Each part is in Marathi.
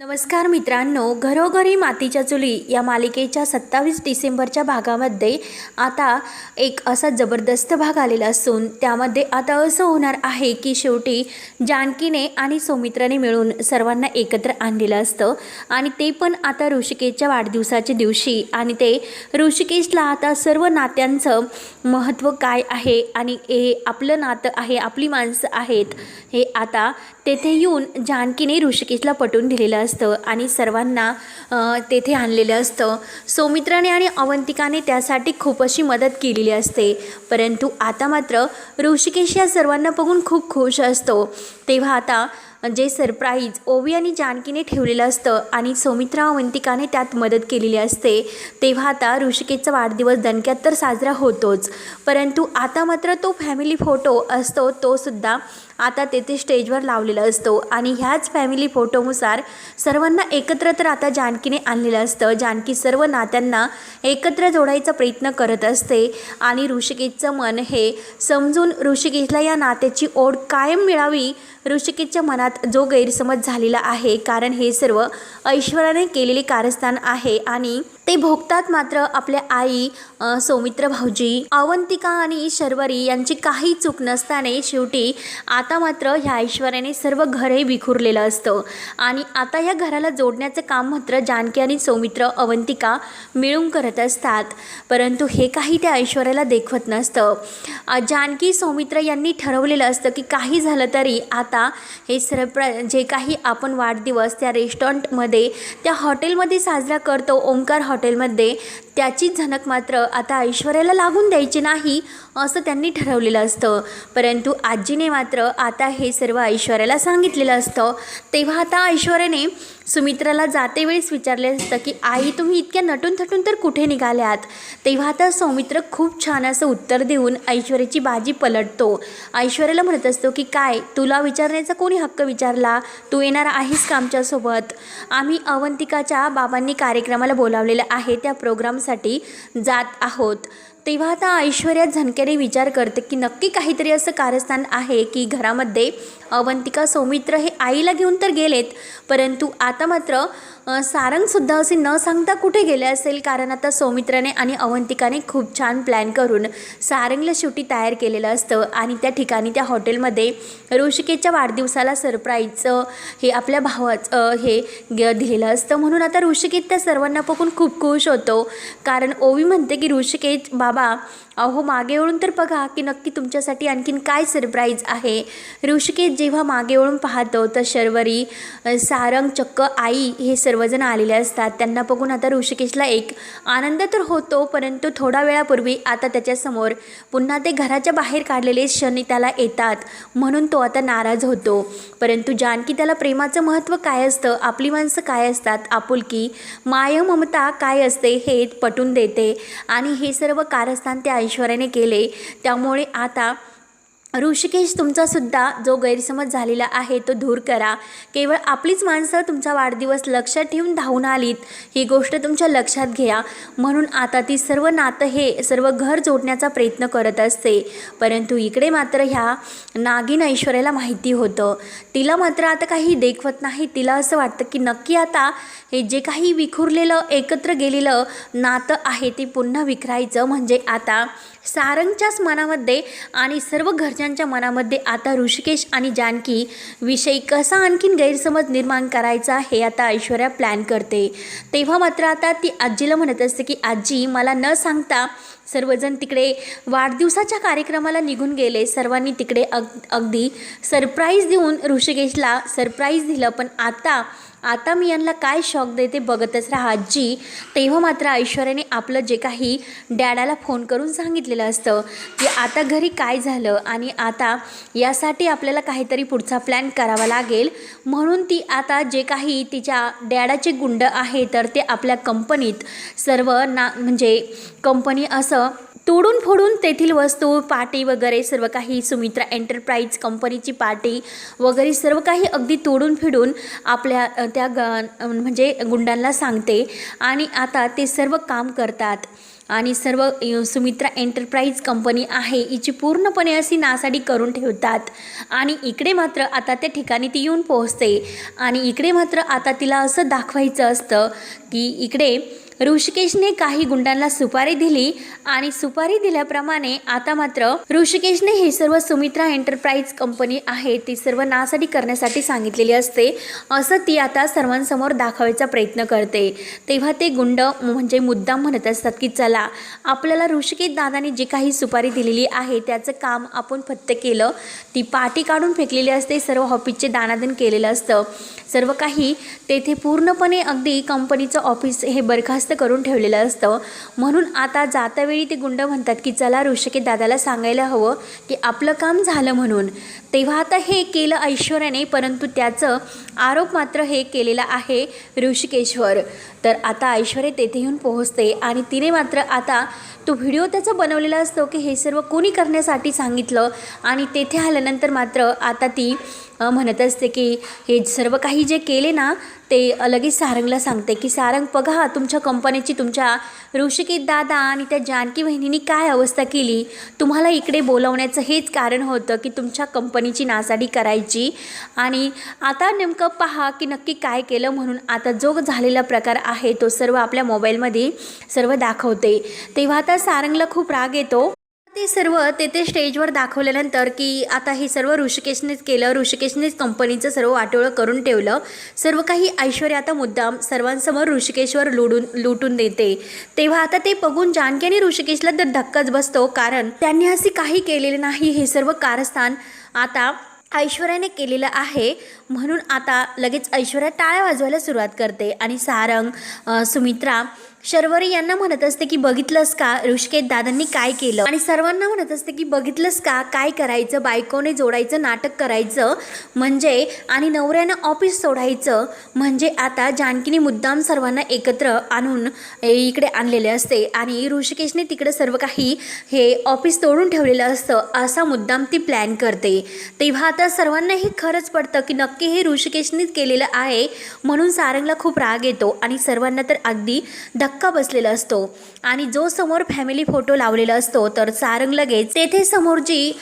नमस्कार मित्रांनो घरोघरी मातीच्या चुली या मालिकेच्या सत्तावीस डिसेंबरच्या भागामध्ये आता एक असा जबरदस्त भाग आलेला असून त्यामध्ये आता असं होणार आहे की शेवटी जानकीने आणि सौमित्राने मिळून सर्वांना एकत्र आणलेलं असतं आणि ते पण आता ऋषिकेशच्या वाढदिवसाच्या दिवशी आणि ते ऋषिकेशला आता सर्व नात्यांचं महत्त्व काय आहे आणि हे आपलं नातं आहे आपली माणसं आहेत हे आता तेथे येऊन जानकीने ऋषिकेशला पटवून दिलेलं असतं आणि सर्वांना तेथे आणलेलं असतं. सौमित्राने आणि अवंतिकाने त्यासाठी खूप अशी मदत केलेली असते. परंतु आता मात्र ऋषिकेश या सर्वांना बघून खूप खुश असतो. तेव्हा आता जे सरप्राईज ओवी आणि जानकीने ठेवलेलं असतं आणि सौमित्रा अवंतिकाने त्यात मदत केलेली असते. तेव्हा आता ऋषिकेशचा वाढदिवस दणक्यात तर साजरा होतोच. परंतु आता मात्र तो फॅमिली फोटो असतो तो सुद्धा आता तेथे स्टेजवर लावलेला असतो. आणि ह्याच फॅमिली फोटोनुसार सर्वांना एकत्र तर आता जानकीने आणलेलं असतं. जानकी सर्व नात्यांना एकत्र जोडायचा प्रयत्न करत असते. आणि ऋषिकेशचं मन हे समजून ऋषिकेशला या नात्याची ओढ कायम मिळावी ऋषिकेशच्या मनात जो गैरसमज झालेला आहे कारण हे सर्व ऐश्वर्याने केलेले कारस्थान आहे आणि ते भोगतात मात्र आपल्या आई सौमित्र भाऊजी अवंतिका आणि शर्वरी यांची काही चूक नसताने शेवटी आता मात्र ह्या ऐश्वर्याने सर्व घरही विखुरलेलं असतं. आणि आता या घराला जोडण्याचं काम मात्र जानकी आणि सौमित्र अवंतिका मिळून करत असतात. परंतु हे काही त्या ऐश्वर्याला देखवत नसतं. जानकी सौमित्र यांनी ठरवलेलं असतं की काही झालं तरी आता हे सरप्रा जे काही आपण वाढदिवस त्या रेस्टॉरंटमध्ये त्या हॉटेलमध्ये साजरा करतो ओंकार हॉटेलमध्ये त्याची झनक मात्र आता ऐश्वर्याला लागून द्यायची नाही असं त्यांनी ठरवलेलं असतं. परंतु आजीने मात्र आता हे सर्व ऐश्वर्याला सांगितलेलं असतं. तेव्हा आता ऐश्वर्याने सुमित्राला जाते वेळेस विचारले असतं की आई तुम्ही इतक्या नटून थटून तर कुठे निघाल्यात? तेव्हा आता सौमित्र खूप छान असं उत्तर देऊन ऐश्वर्याची बाजी पलटतो. ऐश्वर्याला म्हणत असतो की काय तुला विचारण्याचा कोणी हक्क विचारला? तू येणार आहेस का आमच्यासोबत? आम्ही अवंतिकाच्या बाबांनी कार्यक्रमाला बोलावलेलं आहे. त्या प्रोग्राम कामासाठी जात आहोत. तेव्हा आता ऐश्वर्या झणक्याने विचार करते की नक्की काहीतरी असं कारस्थान आहे की घरामध्ये अवंतिका सौमित्र हे आईला घेऊन तर गेलेत परंतु आता मात्र सारंगसुद्धा असे न सांगता कुठे गेले असेल? कारण आता सौमित्राने आणि अवंतिकाने खूप छान प्लॅन करून सारंगला शेवटी तयार केलेलं असतं आणि त्या ठिकाणी त्या हॉटेलमध्ये ऋषिकेशच्या वाढदिवसाला सरप्राईजचं हे आपल्या भावाचं हे ग दिलेलं असतं. म्हणून आता ऋषिकेश त्या सर्वांना बघून खूप खुश होतो. कारण ओवी म्हणते की ऋषिकेश बाबा अहो मागे वळून तर बघा की नक्की तुमच्यासाठी आणखीन काय सरप्राईज आहे. ऋषिकेश जेव्हा मागे वळून पाहतो तर शर्वरी सारंग चक्क आई हे सर्वजण आलेले असतात. त्यांना बघून आता ऋषिकेशला एक आनंद तर होतो परंतु थोडा वेळापूर्वी आता त्याच्यासमोर पुन्हा ते घराच्या बाहेर काढलेले क्षण त्याला येतात. म्हणून तो आता नाराज होतो. परंतु जानकी त्याला प्रेमाचं महत्त्व काय असतं आपली माणसं काय असतात आपुलकी माय ममता काय असते हे पटून देते. आणि हे सर्व काय कारस्थान त्या ऐश्वर्याने केले. त्यामुळे आता ऋषिकेश तुमचासुद्धा जो गैरसमज झालेला आहे तो दूर करा. केवळ आपलीच माणसं तुमचा वाढदिवस लक्षात ठेवून धावून आलीत ही गोष्ट तुमच्या लक्षात घ्या. म्हणून आता ती सर्व नातं हे सर्व घर जोडण्याचा प्रयत्न करत असते. परंतु इकडे मात्र ह्या नागिन ऐश्वर्याला माहिती होतं. तिला मात्र आता काही देखवत नाही. तिला असं वाटतं की नक्की आता हे जे काही विखुरलेलं एकत्र गेलेलं नातं आहे ते पुन्हा विखरायचं. म्हणजे आता सारंगच्याच मनामध्ये आणि सर्व घरच्यांच्या मनामध्ये आता ऋषिकेश आणि जानकी विषयी कसा आणखीन गैरसमज निर्माण करायचा हे आता ऐश्वर्या प्लॅन करते. तेव्हा मात्र आता ती आजीला म्हणत असते की आजी मला न सांगता सर्वजण तिकडे वाढदिवसाच्या कार्यक्रमाला निघून गेले. सर्वांनी तिकडे अग अगदी सरप्राईज देऊन ऋषिकेशला सरप्राईज दिलं. पण आता आता मी यांना काय शॉक देते बघतच राहा. आजी तेव्हा मात्र ऐश्वर्याने आपलं जे काही डॅडाला फोन करून सांगितलेलं असतं की आता घरी काय झालं आणि आता यासाठी आपल्याला काहीतरी पुढचा प्लॅन करावा लागेल. म्हणून ती आता जे काही तिच्या डॅडाचे गुंड आहे तर ते आपल्या कंपनीत सर्व ना म्हणजे कंपनी असं तोडून फोडून तेथील वस्तू पाटी वगैरे सर्व काही सुमित्रा एंटरप्राईज कंपनीची पाटी वगैरे सर्व काही अगदी तोडून फिडून आपल्या त्या ग म्हणजे गुंडांना सांगते. आणि आता ते सर्व काम करतात. आणि सर्व सुमित्रा एंटरप्राईज कंपनी आहे हिची पूर्णपणे अशी नासाडी करून ठेवतात. आणि इकडे मात्र आता त्या ठिकाणी ती येऊन पोहोचते. आणि इकडे मात्र आता तिला असं दाखवायचं असतं की इकडे ऋषिकेशने काही गुंडांना सुपारी दिली आणि सुपारी दिल्याप्रमाणे आता मात्र ऋषिकेशने हे सर्व सुमित्रा एंटरप्राइज कंपनी आहे ती सर्व नासाठी करण्यासाठी सांगितलेली असते असं ती आता सर्वांसमोर दाखवायचा प्रयत्न करते. तेव्हा ते गुंड म्हणजे मुद्दाम म्हणत असतात की चला आपल्याला ऋषिकेश दादाने जी काही सुपारी दिलेली आहे त्याचं काम आपण फत्त केलं ती पाठी काढून फेकलेली असते सर्व ऑफिसचे दानादन केलेलं असतं. सर्व काही तेथे पूर्णपणे अगदी कंपनीचं ऑफिस हे बरखास्त करून ठेवलेलं असतं. म्हणून आता जातावेळी ते गुंड म्हणतात की चला ऋषिकेत दादाला सांगायला हवं की आपलं काम झालं म्हणून. तेव्हा आता हे केलं ऐश्वर्याने परंतु त्याचं आरोप मात्र हे केलेला आहे ऋषिकेश्वर. तर आता ऐश्वर्या तेथे येऊन पोहोचते आणि तिने मात्र आता तो व्हिडिओ त्याचा बनवलेला असतो की हे सर्व कोणी करण्यासाठी सांगितलं आणि तेथे आल्यानंतर मात्र आता ती म्हणत असते की हे सर्व काही जे केले ना ते लगेच सारंगला सांगते की सारंग बघा तुमच्या कंपनीची तुमच्या ऋषिकेत दादा आणि त्या जानकी बहिणींनी काय अवस्था केली. तुम्हाला इकडे बोलवण्याचं हेच कारण होतं की तुमच्या कंपनीची नासाडी करायची. आणि आता नेमकं पहा की नक्की काय केलं म्हणून. आता जो झालेला प्रकार आहे तो सर्व आपल्या मोबाईलमध्ये सर्व दाखवते. तेव्हा आता सारंगला खूप राग येतो. ते सर्व तेथे स्टेजवर दाखवल्यानंतर की आता हे सर्व ऋषिकेशनेच केलं ऋषिकेशनेच कंपनीचं सर्व वाटोळं करून ठेवलं. सर्व काही ऐश्वर्या आता मुद्दाम सर्वांसमोर ऋषिकेशवर लुडून लुटून देते. तेव्हा आता ते बघून जानकी आणि ऋषिकेशला तर धक्काच बसतो कारण त्यांनी असे काही केलेले नाही हे सर्व कारस्थान आता ऐश्वर्याने केलेलं आहे. म्हणून आता लगेच ऐश्वर्या टाळ्या वाजवायला सुरुवात करते. आणि सारंग सुमित्रा शर्वरी यांना म्हणत असते की बघितलंस का ऋषिकेश दादांनी काय केलं? आणि सर्वांना म्हणत असते की बघितलंस का काय करायचं? बायकोने जोडायचं नाटक करायचं म्हणजे आणि नवऱ्यानं ऑफिस सोडायचं म्हणजे आता जानकीने मुद्दाम सर्वांना एकत्र आणून इकडे आणलेले असते आणि ऋषिकेशने तिकडे सर्व काही हे ऑफिस तोडून ठेवलेलं असतं असा मुद्दाम ती प्लॅन करते. तेव्हा आता सर्वांना हे खरंच पडतं की नक्की हे ऋषिकेशनेच केलेलं आहे म्हणून सारंगला खूप राग येतो आणि सर्वांना तर अगदी धक्का बसलेला असतो. आणि जो समोर फॅमिली फोटो लावलेला असतो तर सारंग लगेच तेथे समोरची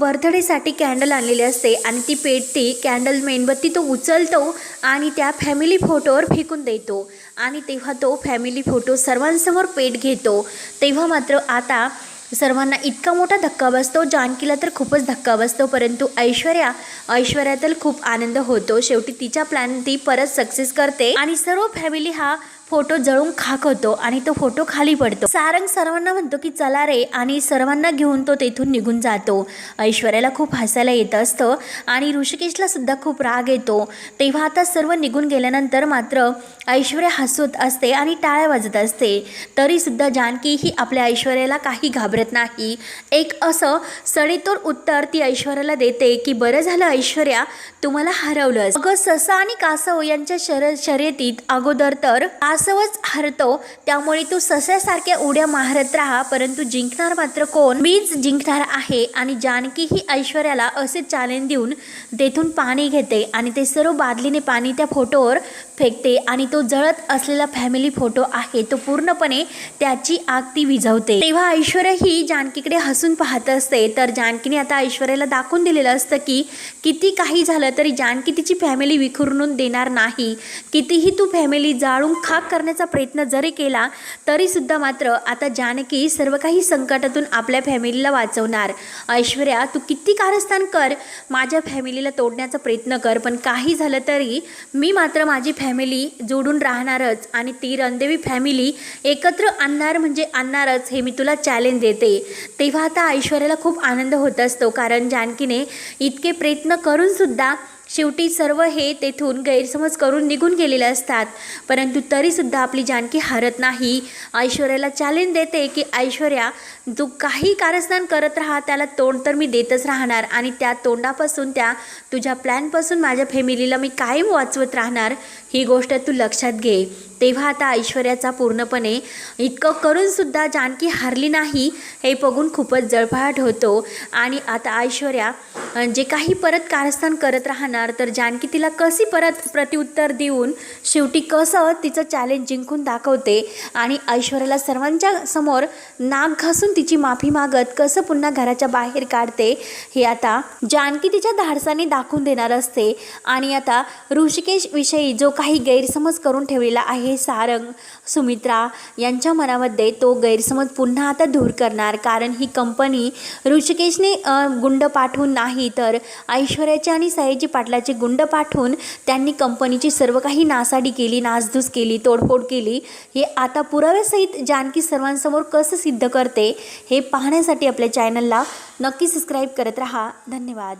बर्थडेसाठी कॅन्डल आणलेली असते आणि ती पेटती कॅन्डल मेणबत्ती तो उचलतो आणि त्या फॅमिली फोटोवर फेकून देतो. आणि तेव्हा तो फॅमिली फोटो सर्वांसमोर पेट घेतो. तेव्हा मात्र आता सर्वांना इतका मोठा धक्का बसतो जानकीला तर खूपच धक्का बसतो परंतु ऐश्वर्या ऐश्वर्या तर खूप आनंद होतो. शेवटी तिच्या प्लॅन ती परत सक्सेस करते. आणि सर्व फॅमिली हा फोटो जळून खाक होतो आणि तो फोटो खाली पडतो. सारंग सर्वांना म्हणतो की चला रे आणि सर्वांना घेऊन तो तेथून निघून जातो. ऐश्वर्याला खूप हसायला येत असतं आणि ऋषिकेशला सुद्धा खूप राग येतो. तेव्हा आता सर्व निघून गेल्यानंतर मात्र ऐश्वर्या हसत असते आणि टाळ्या वाजत असते. तरीसुद्धा जानकी ही आपल्या ऐश्वर्याला काही घाबरत नाही. एक असं सडेतोड उत्तर ती ऐश्वर्याला देते की बरं झालं ऐश्वर्या तुम्हाला हरवलंच अगं ससा आणि कासव यांच्या शर शर्यतीत अगोदर तर कासवच हरतो त्यामुळे तू सस्यासारख्या उड्या मारत राहा परंतु जिंकणार मात्र कोण? मीच जिंकणार आहे आणि जानकी ही ऐश्वर्याला असे चॅलेंज देऊन तेथून पाणी घेते आणि ते सर्व बादलीने पाणी त्या फोटोवर फेकते आणि तो जळत असलेला फॅमिली फोटो आहे तो पूर्णपणे त्याची आग ती विझवते. तेव्हा ऐश्वर्या ही जानकीकडे हसून पाहत असते. तर जानकीने आता ऐश्वर्याला दाखवून दिलेलं असतं की किती काही झालं तरी जानकी तिची फॅमिली विखुरून देणार नाही. कितीही तू फॅमिली जाळून खाक करण्याचा प्रयत्न जरी केला तरीसुद्धा मात्र आता जानकी सर्व काही संकटातून आपल्या फॅमिलीला वाचवणार. ऐश्वर्या तू किती कारस्थान कर माझ्या फॅमिलीला तोडण्याचा प्रयत्न कर पण काही झालं तरी मी मात्र माझी फॅमिली जोडून राहणारच आणि ती रणदेवी फॅमिली एकत्र आणणार म्हणजे आणणारच हे मी तुला चॅलेंज देते. तेव्हा आता ऐश्वर्याला खूप आनंद होत असतो कारण जानकीने इतके प्रयत्न करूनसुद्धा शेवटी सर्व हे तेथून गैरसमज करून निघून गेलेले असतात. परंतु तरीसुद्धा आपली जानकी हारत नाही. ऐश्वर्याला चॅलेंज देते की ऐश्वर्या तू काही कारस्थान करत राहा त्याला तोंड तर मी देतच राहणार आणि त्या तोंडापासून त्या तुझ्या प्लॅनपासून माझ्या फॅमिलीला मी कायम वाचवत राहणार. ही गोष्ट तू लक्षात घे. तेव्हा आता ऐश्वर्याचा पूर्णपणे इतकं करूनसुद्धा जानकी हारली नाही हे बघून खूपच जळफळाट होतो. आणि आता ऐश्वर्या जे काही परत कारस्थान करत राहणार तर जानकी तिला कशी परत प्रत्युत्तर देऊन शेवटी कसं तिचं चॅलेंज जिंकून दाखवते? आणि ऐश्वर्याला सर्वांच्या समोर नाक घासून तिची माफी मागत कसं पुन्हा घराच्या बाहेर काढते हे आता जानकी तिच्या धाडसाने दाखवून देणार असते. आणि आता ऋषिकेश विषयी जो काही गैरसमज करून ठेवलेला आहे सारंग सुमित्रा यांच्या मनामध्ये तो गैरसमज पुन्हा आता दूर करणार. कारण ही कंपनी ऋषिकेशने गुंड पाठवून नाही तर ऐश्वर्याचे आणि सयाजी पाटलाचे गुंड पाठवून त्यांनी कंपनीची सर्व काही नासाडी केली नासधूस केली तोडफोड केली. हे आता पुराव्यासहित जानकी सर्वांसमोर कसं सिद्ध करते हे पाहण्यासाठी आपल्या चॅनलला नक्की सबस्क्राईब करत राहा. धन्यवाद.